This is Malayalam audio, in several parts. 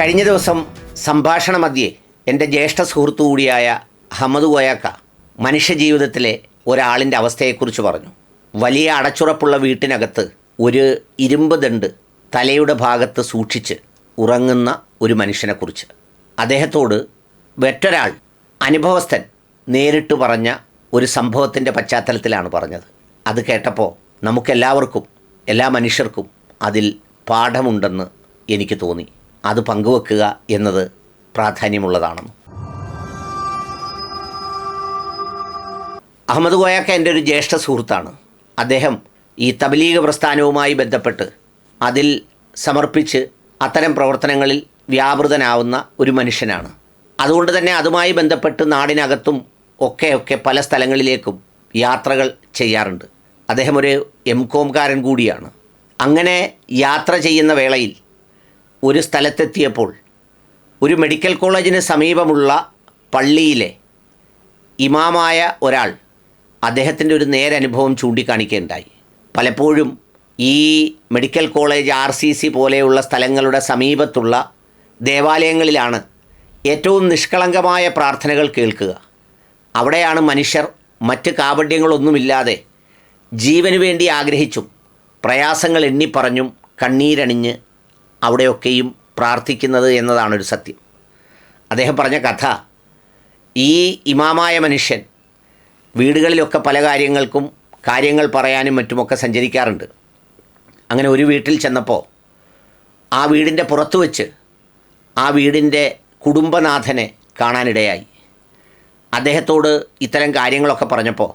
കഴിഞ്ഞ ദിവസം സംഭാഷണ മധ്യേ എന്റെ ജ്യേഷ്ഠ സുഹൃത്തു കൂടിയായ അഹമ്മദ് കോയാക്ക മനുഷ്യജീവിതത്തിലെ ഒരാളിന്റെ അവസ്ഥയെക്കുറിച്ച് പറഞ്ഞു. വലിയ അടച്ചുറപ്പുള്ള വീട്ടിനകത്ത് ഒരു ഇരുമ്പ് ദണ്ട് തലയുടെ ഭാഗത്ത് സൂക്ഷിച്ച് ഉറങ്ങുന്ന ഒരു മനുഷ്യനെക്കുറിച്ച്. അദ്ദേഹത്തോട് മറ്റൊരാൾ അനുഭവസ്ഥൻ നേരിട്ട് പറഞ്ഞ ഒരു സംഭവത്തിന്റെ പശ്ചാത്തലത്തിലാണ് പറഞ്ഞത്. അത് കേട്ടപ്പോൾ നമുക്കെല്ലാവർക്കും എല്ലാ മനുഷ്യർക്കും അതിൽ പാഠമുണ്ടെന്ന് എനിക്ക് തോന്നി. അത് പങ്കുവെക്കുക എന്നത് പ്രാധാന്യമുള്ളതാണെന്ന് അഹമ്മദ് കോയാക്ക എന്റെ ഒരു ജ്യേഷ്ഠ സുഹൃത്താണ്. അദ്ദേഹം ഈ തബലീഗ പ്രസ്ഥാനവുമായി ബന്ധപ്പെട്ട് അതിൽ സമർപ്പിച്ച് അത്തരം പ്രവർത്തനങ്ങളിൽ വ്യാപൃതനാവുന്ന ഒരു മനുഷ്യനാണ്. അതുകൊണ്ട് തന്നെ അതുമായി ബന്ധപ്പെട്ട് നാടിനകത്തും ഒക്കെ ഒക്കെ പല സ്ഥലങ്ങളിലേക്കും യാത്രകൾ ചെയ്യാറുണ്ട്. അദ്ദേഹം ഒരു എം കോംകാരൻ കൂടിയാണ്. അങ്ങനെ യാത്ര ചെയ്യുന്ന വേളയിൽ ഒരു സ്ഥലത്തെത്തിയപ്പോൾ ഒരു മെഡിക്കൽ കോളേജിന് സമീപമുള്ള പള്ളിയിലെ ഇമാമായ ഒരാൾ അദ്ദേഹത്തിന്റെ ഒരു നേരനുഭവം ചൂണ്ടിക്കാണിക്കുകയുണ്ടായി. പലപ്പോഴും ഈ medical college R C C പോലെയുള്ള സ്ഥലങ്ങളുടെ സമീപത്തുള്ള ദേവാലയങ്ങളിലാണ് ഏറ്റവും നിഷ്കളങ്കമായ പ്രാർത്ഥനകൾ കേൾക്കുക. അവിടെയാണ് മനുഷ്യർ മറ്റ് കാപഢ്യങ്ങളൊന്നുമില്ലാതെ ജീവന് വേണ്ടി ആഗ്രഹിച്ചും പ്രയാസങ്ങൾ എണ്ണിപ്പറഞ്ഞും കണ്ണീരണിഞ്ഞ് അവിടെയൊക്കെയും പ്രാർത്ഥിക്കുന്നത് എന്നതാണൊരു സത്യം. അദ്ദേഹം പറഞ്ഞ കഥ ഈ ഇമാമായ മനുഷ്യൻ വീടുകളിലൊക്കെ പല കാര്യങ്ങൾക്കും കാര്യങ്ങൾ പറയാനും മറ്റുമൊക്കെ സഞ്ചരിക്കാറുണ്ട്. അങ്ങനെ ഒരു വീട്ടിൽ ചെന്നപ്പോൾ ആ വീടിന്റെ പുറത്ത് വെച്ച് ആ വീടിന്റെ കുടുംബനാഥനെ കാണാനിടയായി. അദ്ദേഹത്തോട് ഇത്തരം കാര്യങ്ങളൊക്കെ പറഞ്ഞപ്പോൾ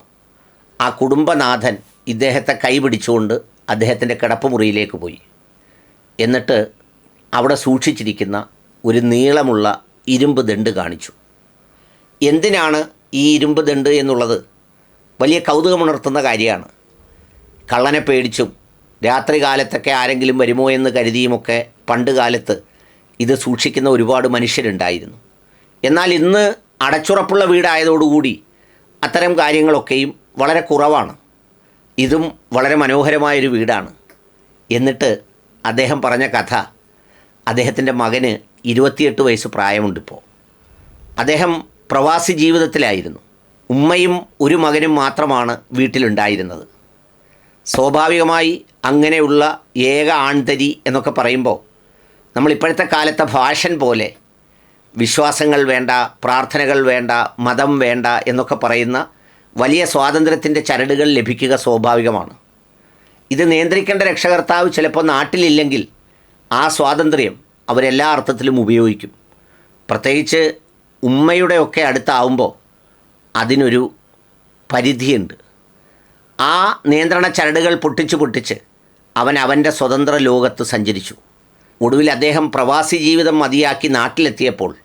ആ കുടുംബനാഥൻ ഇദ്ദേഹത്തെ കൈപിടിച്ചുകൊണ്ട് അദ്ദേഹത്തിന്റെ കിടപ്പ് മുറിയിലേക്ക് പോയി. എന്നിട്ട് അവിടെ സൂക്ഷിച്ചിരിക്കുന്ന ഒരു നീളമുള്ള ഇരുമ്പ് ദണ്ട് കാണിച്ചു. എന്തിനാണ് ഈ ഇരുമ്പ് ദണ്ട് എന്നുള്ളത്? വലിയ കൗതുകമുണർത്തുന്ന കാര്യമാണ്. കള്ളനെ പേടിച്ചും രാത്രി കാലത്തൊക്കെ ആരെങ്കിലും വരുമോ എന്ന് കരുതിയുമൊക്കെ പണ്ട് കാലത്ത് ഇത് സൂക്ഷിക്കുന്ന ഒരുപാട് മനുഷ്യരുണ്ടായിരുന്നു. എന്നാൽ ഇന്ന് അടച്ചുറപ്പുള്ള വീടായതോടുകൂടി അത്തരം കാര്യങ്ങളൊക്കെയും വളരെ കുറവാണ്. ഇതും വളരെ മനോഹരമായൊരു വീടാണ്. എന്നിട്ട് അദ്ദേഹം പറഞ്ഞ കഥ അദ്ദേഹത്തിന്റെ മകന് ഇരുപത്തിയെട്ട് വയസ്സ് പ്രായമുണ്ടിപ്പോൾ അദ്ദേഹം പ്രവാസി ജീവിതത്തിലായിരുന്നു. ഉമ്മയും ഒരു മകനും മാത്രമാണ് വീട്ടിലുണ്ടായിരുന്നത്. സ്വാഭാവികമായി അങ്ങനെയുള്ള ഏക ആൺതരി എന്നൊക്കെ പറയുമ്പോൾ നമ്മളിപ്പോഴത്തെ കാലത്തെ ഭാഷൻ പോലെ വിശ്വാസങ്ങൾ വേണ്ട പ്രാർത്ഥനകൾ വേണ്ട മതം വേണ്ട എന്നൊക്കെ പറയുന്ന വലിയ സ്വാതന്ത്ര്യത്തിന്റെ ചരടുകൾ ലഭിക്കുക സ്വാഭാവികമാണ്. ഇത് നിയന്ത്രിക്കേണ്ട രക്ഷകർത്താവ് ചിലപ്പോൾ നാട്ടിലില്ലെങ്കിൽ ആ സ്വാതന്ത്ര്യം അവരെല്ലാ അർത്ഥത്തിലും ഉപയോഗിക്കും. പ്രത്യേകിച്ച് ഉമ്മയുടെ ഒക്കെ അടുത്താവുമ്പോൾ അതിനൊരു പരിധിയുണ്ട്. ആ നിയന്ത്രണ ചരടുകൾ പൊട്ടിച്ച് പൊട്ടിച്ച് അവൻ അവന്റെ സ്വതന്ത്ര ലോകത്ത് സഞ്ചരിച്ചു. ഒടുവിൽ അദ്ദേഹം പ്രവാസി ജീവിതം മതിയാക്കി നാട്ടിലെത്തിയപ്പോൾ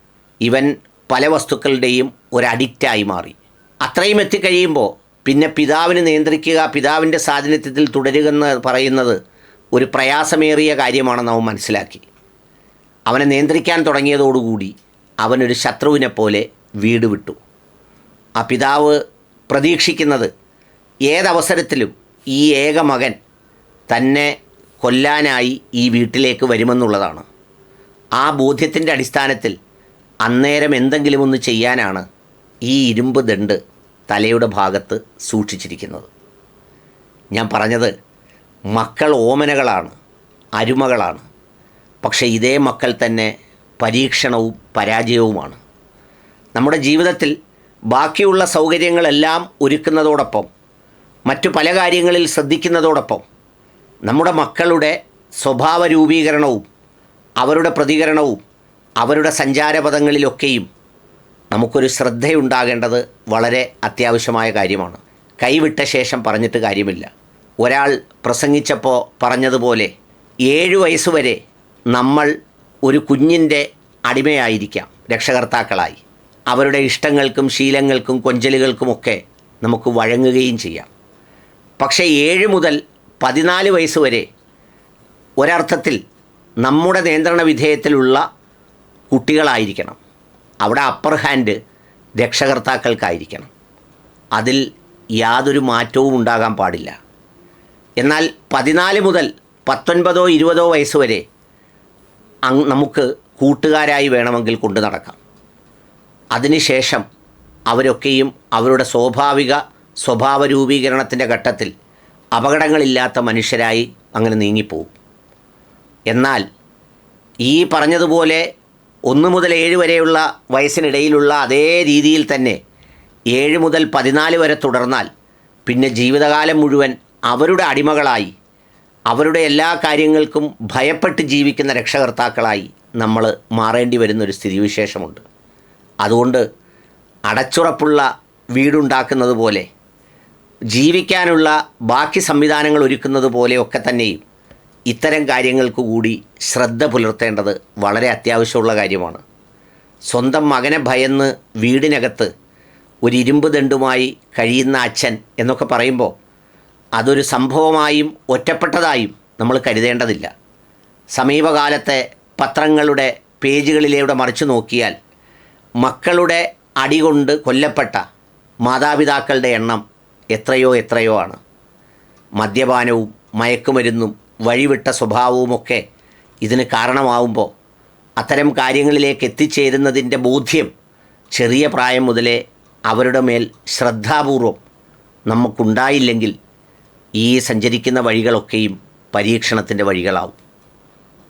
ഇവൻ പല വസ്തുക്കളുടെയും ഒരു മാറി. അത്രയും എത്തിക്കഴിയുമ്പോൾ പിന്നെ പിതാവിന് നിയന്ത്രിക്കുക പിതാവിന്റെ സാന്നിധ്യത്തിൽ തുടരുക എന്ന് പറയുന്നത് ഒരു പ്രയാസമേറിയ കാര്യമാണെന്ന് അവൻ മനസ്സിലാക്കി. അവനെ നിയന്ത്രിക്കാൻ തുടങ്ങിയതോടുകൂടി അവനൊരു ശത്രുവിനെ പോലെ വീട് വിട്ടു. ആ പിതാവ് പ്രതീക്ഷിക്കുന്നത് ഏതവസരത്തിലും ഈ ഏക മകൻ തന്നെ കൊല്ലാനായി ഈ വീട്ടിലേക്ക് വരുമെന്നുള്ളതാണ്. ആ ബോധ്യത്തിന്റെ അടിസ്ഥാനത്തിൽ അന്നേരം എന്തെങ്കിലും ഒന്ന് ചെയ്യാനാണ് ഈ ഇരുമ്പ് ദണ്ട് തലയുടെ ഭാഗത്ത് സൂക്ഷിച്ചിരിക്കുന്നത്. ഞാൻ പറഞ്ഞത് മക്കൾ ഓമനകളാണ് അരുമകളാണ്. പക്ഷേ ഇതേ മക്കൾ തന്നെ പരീക്ഷണവും പരാജയവുമാണ്. നമ്മുടെ ജീവിതത്തിൽ ബാക്കിയുള്ള സൗകര്യങ്ങളെല്ലാം ഒരുക്കുന്നതോടൊപ്പം മറ്റു പല കാര്യങ്ങളിൽ ശ്രദ്ധിക്കുന്നതോടൊപ്പം നമ്മുടെ മക്കളുടെ സ്വഭാവ രൂപീകരണവും അവരുടെ പ്രതികരണവും അവരുടെ സഞ്ചാരപഥങ്ങളിലൊക്കെയും നമുക്കൊരു ശ്രദ്ധയുണ്ടാകേണ്ടത് വളരെ അത്യാവശ്യമായ കാര്യമാണ്. കൈവിട്ട ശേഷം പറഞ്ഞിട്ട് കാര്യമില്ല. ഒരാൾ പ്രസംഗിച്ചപ്പോൾ പറഞ്ഞതുപോലെ ഏഴു വയസ്സുവരെ നമ്മൾ ഒരു കുഞ്ഞിന്റെ അടിമയായിരിക്കാം രക്ഷകർത്താക്കളായി. അവരുടെ ഇഷ്ടങ്ങൾക്കും ശീലങ്ങൾക്കും കൊഞ്ചലുകൾക്കുമൊക്കെ നമുക്ക് വഴങ്ങുകയും ചെയ്യാം. പക്ഷേ ഏഴ് മുതൽ പതിനാല് വയസ്സ് വരെ ഒരർത്ഥത്തിൽ നമ്മുടെ നിയന്ത്രണ വിധേയത്തിലുള്ള കുട്ടികളായിരിക്കണം. അവിടെ അപ്പർ ഹാൻഡ് രക്ഷകർത്താക്കൾക്കായിരിക്കണം. അതിൽ യാതൊരു മാറ്റവും ഉണ്ടാകാൻ പാടില്ല. എന്നാൽ പതിനാല് മുതൽ പത്തൊൻപതോ ഇരുപതോ വയസ്സ് വരെ നമുക്ക് കൂട്ടുകാരായി വേണമെങ്കിൽ കൊണ്ടു നടക്കാം. അതിനുശേഷം അവരൊക്കെയും അവരുടെ സ്വാഭാവിക സ്വഭാവ രൂപീകരണത്തിന്റെ ഘട്ടത്തിൽ അപകടങ്ങളില്ലാത്ത മനുഷ്യരായി അങ്ങനെ നീങ്ങിപ്പോവും. എന്നാൽ ഈ പറഞ്ഞതുപോലെ ഒന്ന് മുതൽ ഏഴ് വരെയുള്ള വയസ്സിനിടയിലുള്ള അതേ രീതിയിൽ തന്നെ ഏഴ് മുതൽ പതിനാല് വരെ തുടർന്നാൽ പിന്നെ ജീവിതകാലം മുഴുവൻ അവരുടെ അടിമകളായി. അവരുടെ എല്ലാ കാര്യങ്ങൾക്കും ഭയപ്പെട്ട് ജീവിക്കുന്ന രക്ഷകർത്താക്കളായി നമ്മൾ മാറേണ്ടി വരുന്നൊരു സ്ഥിതിവിശേഷമുണ്ട്. അതുകൊണ്ട് അടച്ചുറപ്പുള്ള വീടുണ്ടാക്കുന്നത് പോലെ ജീവിക്കാനുള്ള ബാക്കി സംവിധാനങ്ങൾ ഒരുക്കുന്നത് പോലെയൊക്കെ തന്നെയും ഇത്തരം കാര്യങ്ങൾക്ക് കൂടി ശ്രദ്ധ പുലർത്തേണ്ടത് വളരെ അത്യാവശ്യമുള്ള കാര്യമാണ്. സ്വന്തം മകനെ ഭയന്ന് വീടിനകത്ത് ഒരു ഇരുമ്പ് ദണ്ടുമായി കഴിയുന്ന അച്ഛൻ എന്നൊക്കെ പറയുമ്പോൾ അതൊരു സംഭവമായും ഒറ്റപ്പെട്ടതായും നമ്മൾ കരുതേണ്ടതില്ല. സമീപകാലത്തെ പത്രങ്ങളുടെ പേജുകളിലൂടെ മറിച്ചു നോക്കിയാൽ മക്കളുടെ അടികൊണ്ട് കൊല്ലപ്പെട്ട മാതാപിതാക്കളുടെ എണ്ണം എത്രയോ എത്രയോ ആണ്. മദ്യപാനവും മയക്കുമരുന്നും വഴിവിട്ട സ്വഭാവവുമൊക്കെ ഇതിന് കാരണമാവുമ്പോൾ അത്തരം കാര്യങ്ങളിലേക്ക് എത്തിച്ചേരുന്നതിന്റെ ബോധ്യം ചെറിയ പ്രായം മുതലേ അവരുടെ മേൽ ശ്രദ്ധാപൂർവം നമുക്കുണ്ടായില്ലെങ്കിൽ ഈ സഞ്ചരിക്കുന്ന വഴികളൊക്കെയും പരീക്ഷണത്തിന്റെ വഴികളാവും.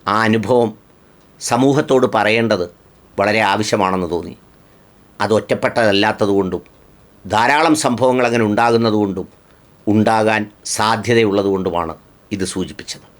ആ അനുഭവം സമൂഹത്തോട് പറയേണ്ടത് വളരെ ആവശ്യമാണെന്ന് തോന്നി. അത് ഒറ്റപ്പെട്ടതല്ലാത്തതുകൊണ്ടും ധാരാളം സംഭവങ്ങൾ അങ്ങനെ ഉണ്ടാകുന്നതുകൊണ്ടും ഉണ്ടാകാൻ സാധ്യതയുള്ളതുകൊണ്ടുമാണ് ഇത് സൂചിപ്പിച്ചത്.